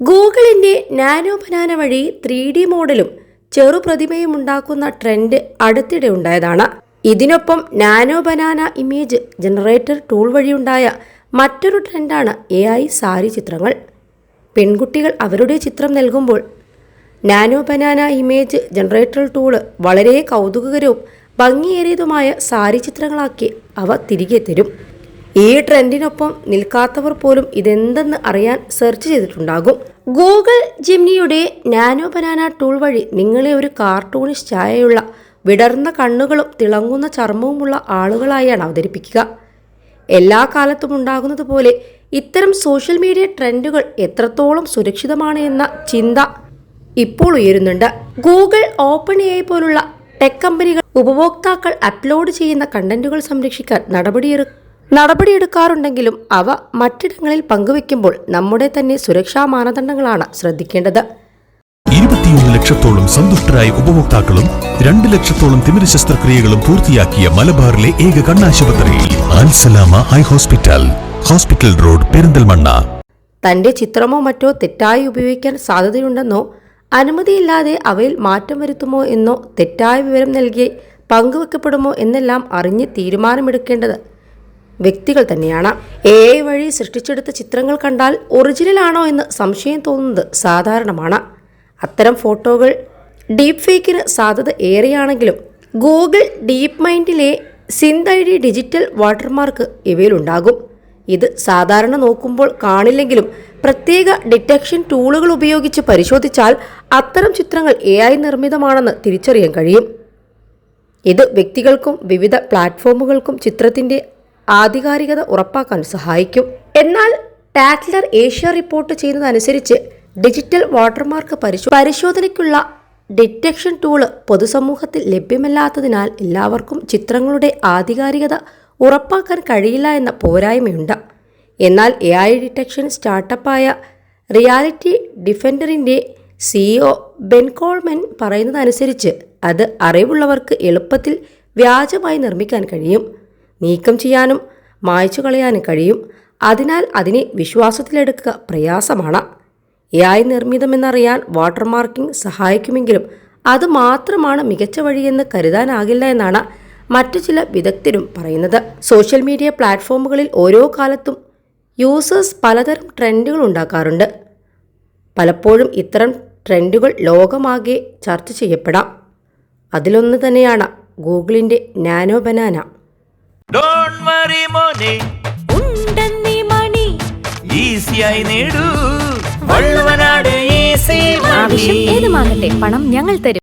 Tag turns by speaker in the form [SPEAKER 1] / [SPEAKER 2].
[SPEAKER 1] ഗൂഗിളിന്റെ nano banana വഴി three D മോഡലും ചെറുപ്രതിമയും ഉണ്ടാക്കുന്ന ട്രെൻഡ് അടുത്തിടെ ഉണ്ടായതാണ്. ഇതിനൊപ്പം nano banana image generator tool വഴിയുണ്ടായ മറ്റൊരു ട്രെൻഡാണ് എ ഐ സാരി ചിത്രങ്ങൾ. പെൺകുട്ടികൾ അവരുടെ ചിത്രം നൽകുമ്പോൾ nano banana image generator tool വളരെ കൗതുകകരവും ഭംഗിയേറിയതുമായ സാരി ചിത്രങ്ങളാക്കി അവ തിരികെ തരും. ഈ ട്രെൻഡിനൊപ്പം നിൽക്കാത്തവർ പോലും ഇതെന്തെന്ന് അറിയാൻ സെർച്ച് ചെയ്തിട്ടുണ്ടാകും. ഗൂഗിൾ ജിംനിയുടെ നാനോ ബനാന ടൂൾ വഴി നിങ്ങളെ ഒരു കാർട്ടൂണിഷ് ഛായയുള്ള വിടർന്ന കണ്ണുകളും തിളങ്ങുന്ന ചർമ്മവുമുള്ള ആളുകളായാണ് അവതരിപ്പിക്കുക. എല്ലാ കാലത്തും ഉണ്ടാകുന്നത് പോലെ ഇത്തരം സോഷ്യൽ മീഡിയ ട്രെൻഡുകൾ എത്രത്തോളം സുരക്ഷിതമാണ് എന്ന ചിന്ത ഇപ്പോൾ ഉയരുന്നുണ്ട്. ഗൂഗിൾ ഓപ്പൺ എ പോലുള്ള ടെക് കമ്പനികൾ ഉപഭോക്താക്കൾ അപ്ലോഡ് ചെയ്യുന്ന കണ്ടന്റുകൾ സംരക്ഷിക്കാൻ നടപടിയെടു നടപടിയെടുക്കാറുണ്ടെങ്കിലും അവ മറ്റിടങ്ങളിൽ പങ്കുവെക്കുമ്പോൾ നമ്മുടെ തന്നെ സുരക്ഷാ മാനദണ്ഡങ്ങളാണ് ശ്രദ്ധിക്കേണ്ടത്.
[SPEAKER 2] ഇരുപത്തിയൊന്ന് ലക്ഷത്തോളം സന്തുഷ്ടരായ ഉപഭോക്താക്കളും രണ്ട് ലക്ഷത്തോളം തിമിര ശസ്ത്രക്രിയകളും പൂർത്തിയാക്കിയ മലബാറിലെ ഏക കണ്ണാശുപത്രി Alsalama eye hospital hospital road Perinthalmanna.
[SPEAKER 1] തന്റെ ചിത്രമോ മറ്റോ തെറ്റായി ഉപയോഗിക്കാൻ സാധ്യതയുണ്ടെന്നോ അനുമതിയില്ലാതെ അവയിൽ മാറ്റം വരുത്തുമോ എന്നോ തെറ്റായ വിവരം നൽകി പങ്കുവെക്കപ്പെടുമോ എന്നെല്ലാം അറിഞ്ഞ് തീരുമാനമെടുക്കേണ്ടത് വ്യക്തികൾ തന്നെയാണ്. എ ഐ വഴി സൃഷ്ടിച്ചെടുത്ത ചിത്രങ്ങൾ കണ്ടാൽ ഒറിജിനൽ ആണോ എന്ന് സംശയം തോന്നുന്നത് സാധാരണമാണ്. അത്തരം ഫോട്ടോകൾ ഡീപ് ഫേക്കിന് സാധ്യത ഏറെയാണെങ്കിലും ഗൂഗിൾ ഡീപ് മൈൻഡിലെ SynthID digital watermark ഇവയിലുണ്ടാകും. ഇത് സാധാരണ നോക്കുമ്പോൾ കാണില്ലെങ്കിലും പ്രത്യേക ഡിറ്റക്ഷൻ ടൂളുകൾ ഉപയോഗിച്ച് പരിശോധിച്ചാൽ അത്തരം ചിത്രങ്ങൾ എ ഐ നിർമ്മിതമാണെന്ന് തിരിച്ചറിയാൻ കഴിയും. ഇത് വ്യക്തികൾക്കും വിവിധ പ്ലാറ്റ്ഫോമുകൾക്കും ചിത്രത്തിന്റെ ആധികാരികത ഉറപ്പാക്കാൻ സഹായിക്കും. എന്നാൽ ടാക്ലർ ഏഷ്യ റിപ്പോർട്ട് ചെയ്യുന്നതനുസരിച്ച് ഡിജിറ്റൽ വാട്ടർമാർക്ക് പരിശോ പരിശോധനയ്ക്കുള്ള ഡിറ്റക്ഷൻ ടൂൾ പൊതുസമൂഹത്തിൽ ലഭ്യമല്ലാത്തതിനാൽ എല്ലാവർക്കും ചിത്രങ്ങളുടെ ആധികാരികത ഉറപ്പാക്കാൻ കഴിയില്ല എന്ന പോരായ്മയുണ്ട്. എന്നാൽ എ ഐ ഡിറ്റക്ഷൻ സ്റ്റാർട്ടപ്പായ റിയാലിറ്റി ഡിഫൻഡറിന്റെ സിഇഒ ബെൻകോൾമെൻ പറയുന്നതനുസരിച്ച് അത് അറിവുള്ളവർക്ക് എളുപ്പത്തിൽ വ്യാജമായി നിർമ്മിക്കാൻ കഴിയും. നീക്കം ചെയ്യാനും മായ്ച്ചു കളയാനും കഴിയും. അതിനാൽ അതിനെ വിശ്വാസത്തിലെടുക്കുക പ്രയാസമാണ്. എ നിർമ്മിതമെന്നറിയാൻ വാട്ടർമാർക്കിംഗ് സഹായിക്കുമെങ്കിലും അത് മാത്രമാണ് മികച്ച വഴിയെന്ന് കരുതാനാകില്ല എന്നാണ് മറ്റു ചില വിദഗ്ധരും പറയുന്നത്. സോഷ്യൽ മീഡിയ പ്ലാറ്റ്ഫോമുകളിൽ ഓരോ കാലത്തും യൂസേഴ്സ് പലതരം ട്രെൻഡുകൾ ഉണ്ടാക്കാറുണ്ട്. പലപ്പോഴും ഇത്തരം ട്രെൻഡുകൾ ലോകമാകെ ചർച്ച ചെയ്യപ്പെടാം. അതിലൊന്ന് തന്നെയാണ് ഗൂഗിളിന്റെ നാനോ ബനാന.
[SPEAKER 3] ഡോണ്ട് വറി മോനെ.
[SPEAKER 4] ഉണ്ടെന്നീ മണി.
[SPEAKER 3] ഈസിയായി നേടൂ. വള്ളുവനാട് ഈസി
[SPEAKER 4] ആവശ്യം പണം ഞങ്ങൾ തരും.